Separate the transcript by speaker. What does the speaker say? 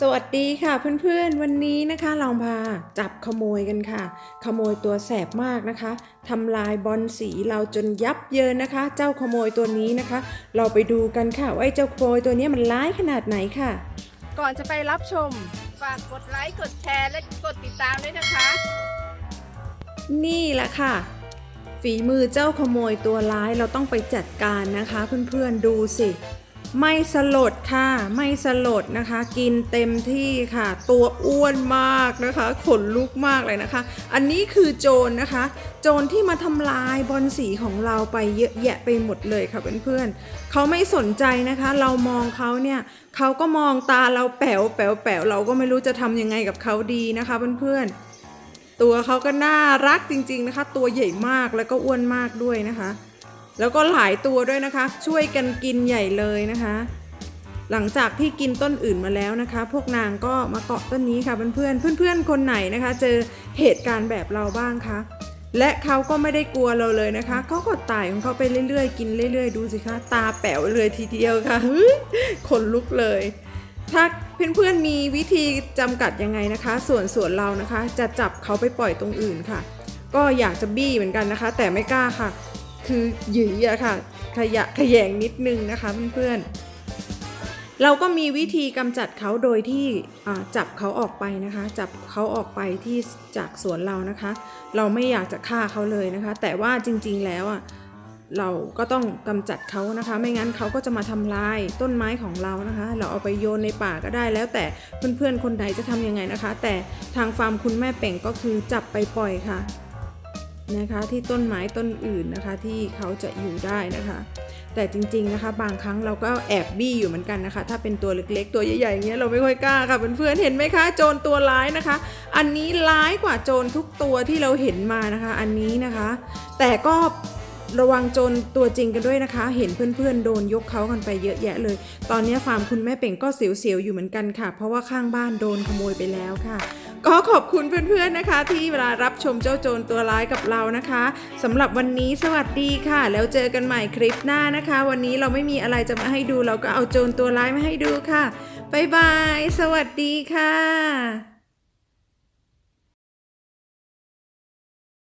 Speaker 1: สวัสดีค่ะเพื่อนๆ วันนี้นะคะเราพาจับขโมยกันค่ะ ขโมยตัวแสบมากนะคะทำลายบอลสีเราจนยับเยินนะคะ เจ้าขโมยตัวนี้นะคะ เราไปดูกันค่ะว่าไอ้เจ้าขโมยตัวนี้มันร้ายขนาดไหนค่ะ
Speaker 2: ก่อนจะไปรับชม ฝากกดไลค์กดแชร์และกดติดตามด้วยนะคะ
Speaker 1: นี่แหละค่ะฝีมือเจ้าขโมยตัวร้ายเราต้องไปจัดการนะคะ เพื่อนๆดูสิ ไม่สลดค่ะ ไม่สลดนะคะ กินเต็มที่ค่ะ ตัวอ้วนมากนะคะขนลุกมากเลยนะคะ อันนี้คือโจรนะคะ โจรที่มาทำลายบอลสีของเราไปเยอะแยะไปหมดเลยค่ะเพื่อนๆเขาไม่สนใจนะคะ เรามองเขาเนี่ยเขาก็มองตาเราแป๋วแป๋วแป๋วเราก็ไม่รู้จะทำยังไงกับเขาดีนะคะเพื่อนๆตัวเขาก็น่ารักจริง ๆนะคะ ตัวใหญ่มากแล้วก็อ้วนมากด้วยนะคะ แล้วก็หลายตัวด้วยนะคะ ช่วยกันกินใหญ่เลยนะคะ หลังจากที่กินต้นอื่นมาแล้วนะคะ พวกนางก็มาเกาะต้นนี้ค่ะเพื่อนๆเพื่อนๆคนไหนนะคะ เจอเหตุการณ์แบบเราบ้างคะและเขาก็ไม่ได้กลัวเราเลยนะคะ เขาก็ไต่ของเขาไปเรื่อยๆ กินเรื่อยๆ ดูสิคะ ตาแป๋วเลยทีเดียวค่ะขนลุกเลย ถ้าเพื่อนๆมีวิธีจำกัดยังไงนะคะ ส่วนส่วนเรานะคะ จะจับเขาไปปล่อยตรงอื่นค่ะ ก็อยากจะบี้เหมือนกันนะคะ แต่ไม่กล้าค่ะ คือหยีอะค่ะ ขยะขยงนิดนึงนะคะเพื่อนๆ เราก็มีวิธีกำจัดเขาโดยที่จับเขาออกไปนะคะ จับเขาออกไปที่จากสวนเรานะคะ เราไม่อยากจะฆ่าเขาเลยนะคะ แต่ว่าจริงๆแล้วอะเราก็ต้องกำจัดเขานะคะ ไม่งั้นเขาก็จะมาทำลายต้นไม้ของเรานะคะ เราเอาไปโยนในป่าก็ได้แล้วแต่เพื่อนๆคนใดจะทำยังไงนะคะ แต่ทางฟาร์มคุณแม่เป่งก็คือจับไปปล่อยค่ะ นะคะที่ต้นไม้ต้นอื่นนะคะที่เขาจะอยู่ได้นะคะ แต่จริงๆนะคะ บางครั้งเราก็แอบบี้อยู่เหมือนกันนะคะ ถ้าเป็นตัวเล็กๆ ตัวใหญ่ๆอย่างเงี้ยเราไม่ค่อยกล้าค่ะเพื่อนๆเห็นไหมคะโจรตัวร้ายนะคะ อันนี้ร้ายกว่าโจรทุกตัวที่เราเห็นมานะคะ อันนี้นะคะ แต่ก็ระวังโจรตัวจริงกันด้วยนะคะ เห็นเพื่อนๆ โดนยกเขากันไปเยอะแยะเลย ตอนนี้ฟาร์มคุณแม่เป่งก็เสียวๆอยู่เหมือนกันค่ะ เพราะว่าข้างบ้านโดนขโมยไปแล้วค่ะ ก็ขอบคุณเพื่อนๆนะคะ ที่เวลารับชมเจ้าโจรตัวร้ายกับเรานะคะสำหรับวันนี้สวัสดีค่ะ แล้วเจอกันใหม่คลิปหน้านะคะ วันนี้เราไม่มีอะไรจะมาให้ดู เราก็เอาโจรตัวร้ายมาให้ดูค่ะบ๊ายบาย สวัสดีค่ะ